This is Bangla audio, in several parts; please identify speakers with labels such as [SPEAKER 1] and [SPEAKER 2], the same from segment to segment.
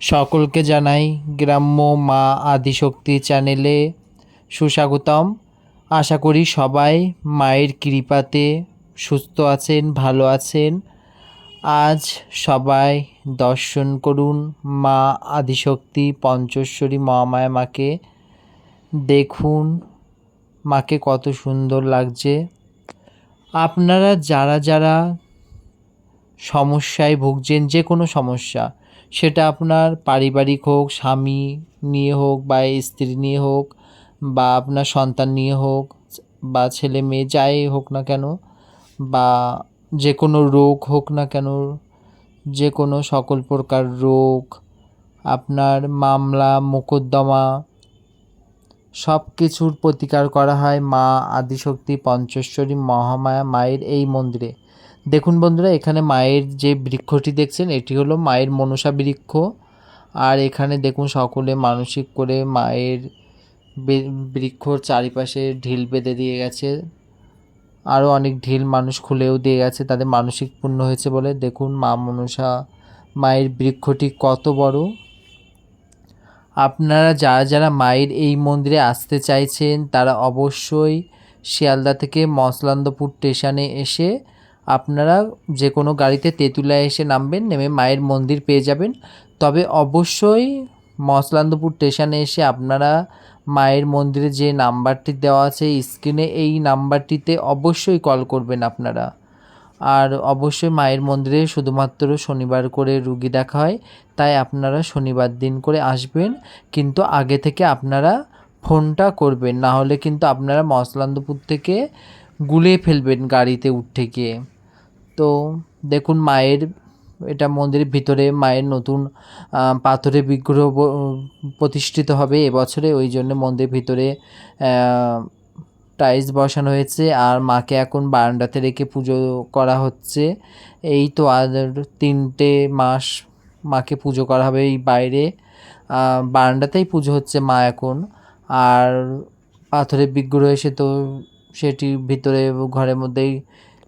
[SPEAKER 1] সকলকে জানাই গ্রাম্য মা আদিশক্তি চ্যানেলে সুস্বাগতম। আশা করি সবাই মায়ের কৃপাতে সুস্থ আছেন, ভালো আছেন। আজ সবাই দর্শন করুন মা আদিশক্তি পঞ্চেশ্বরী মহামায়া মাকে। দেখুন মাকে কত সুন্দর লাগছে। আপনারা যারা যারা সমস্যায় ভুগছেন, যে কোনো সমস্যা সেটা আপনার পারিবারিক হোক, স্বামী নিয়ে হোক বা স্ত্রী নিয়ে হোক বা আপনার সন্তান নিয়ে হোক বা ছেলে মেয়ে যাই হোক না কেন বা যে কোনো রোগ হোক না কেন, যে কোনো সকল প্রকার রোগ, আপনার মামলা, মোকদ্দমা সব কিছুর প্রতিকার করা হয় মা আদিশক্তি পঞ্চেশ্বরী মহামায়া মায়ের এই মন্দিরে। দেখুন বন্ধুরা, এখানে মায়ের যে বৃক্ষটি দেখছেন, এটি হলো মায়ের মনসা বৃক্ষ। আর এখানে দেখুন সকলে মানসিক করে মায়ের বৃক্ষর চারিপাশে ঢিল বেঁধে দিয়ে গেছে। আরও অনেক ঢিল মানুষ খুলেও দিয়ে গেছে, তাদের মানসিক পূর্ণ হয়েছে বলে। দেখুন মা মনসা, মায়ের বৃক্ষটি কত বড়। আপনারা যারা যারা মায়ের এই মন্দিরে আসতে চাইছেন, তারা অবশ্যই শিয়ালদা থেকে মসলান্দপুর স্টেশনে এসে আপনারা যে কোনো গাড়িতে তেঁতুলায় এসে নামবেন, নেমে মায়ের মন্দির পেয়ে যাবেন। তবে অবশ্যই মসলান্দপুর স্টেশনে এসে আপনারা মায়ের মন্দিরে যে নাম্বারটি দেওয়া আছে, স্ক্রিনে এই নাম্বারটিতে অবশ্যই কল করবেন আপনারা। আর অবশ্যই মায়ের মন্দিরে শুধুমাত্র শনিবার করে রুগী দেখা হয়, তাই আপনারা শনিবার দিন করে আসবেন। কিন্তু আগে থেকে আপনারা ফোনটা করবেন, না হলে কিন্তু আপনারা মসলান্দপুর থেকে গুলিয়ে ফেলবেন গাড়িতে উঠে গিয়ে। তো দেখুন, মায়ের, এটা মন্দিরের ভিতরে মায়ের নতুন পাথরের বিগ্রহ প্রতিষ্ঠিত হবে এবছরে। ওই জন্য মন্দিরের ভিতরে টাইলস বসানো হয়েছে আর মাকে এখন বারান্দাতে রেখে পুজো করা হচ্ছে। এই তো আর তিনটে মাস মাকে পুজো করা হবে এই বাইরে। বারান্দাতেই পুজো হচ্ছে মা এখন। আর পাথরের বিগ্রহ এসে তো সেটি ভিতরে ঘরের মধ্যেই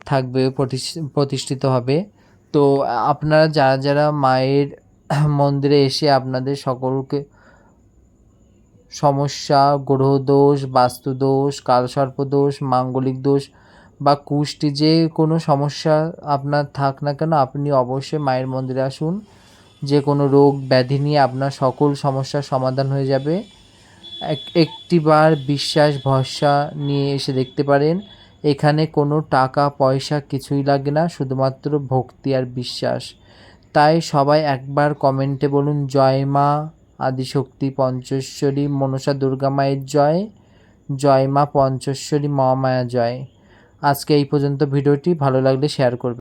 [SPEAKER 1] থাকবে, প্রতিষ্ঠ- প্রতিষ্ঠিত হবে। তো আপনারা যারা যারা মায়ের মন্দিরে এসে আপনাদের সকলকে সমস্যা গ্রহ দোষ বাস্তু দোষ কালসর্প দোষ মাঙ্গলিক দোষ বা কুষ্টি যে কোনো সমস্যা আপনার থাক না কেন, আপনি অবশ্যই মায়ের মন্দিরে আসুন। যে কোনো রোগ, ব্যাধি নিয়ে আপনার সকল সমস্যার সমাধান হয়ে যাবে। এক, একটিবার বিশ্বাস, ভরসা নিয়ে এসে দেখতে পারেন। এখানে কোনো টাকা, পয়সা কিছুই লাগে না, শুধুমাত্র ভক্তি আর বিশ্বাস। তাই সবাই একবার কমেন্টে বলুন, জয় মা আদিশক্তি পঞ্চেশ্বরী, মনসা দুর্গা মায়ের জয় জয় মা পঞ্চেশ্বরী, মহামায়া জয়। আজকে এই পর্যন্ত ভিডিওটি। ভালো লাগলে শেয়ার করবে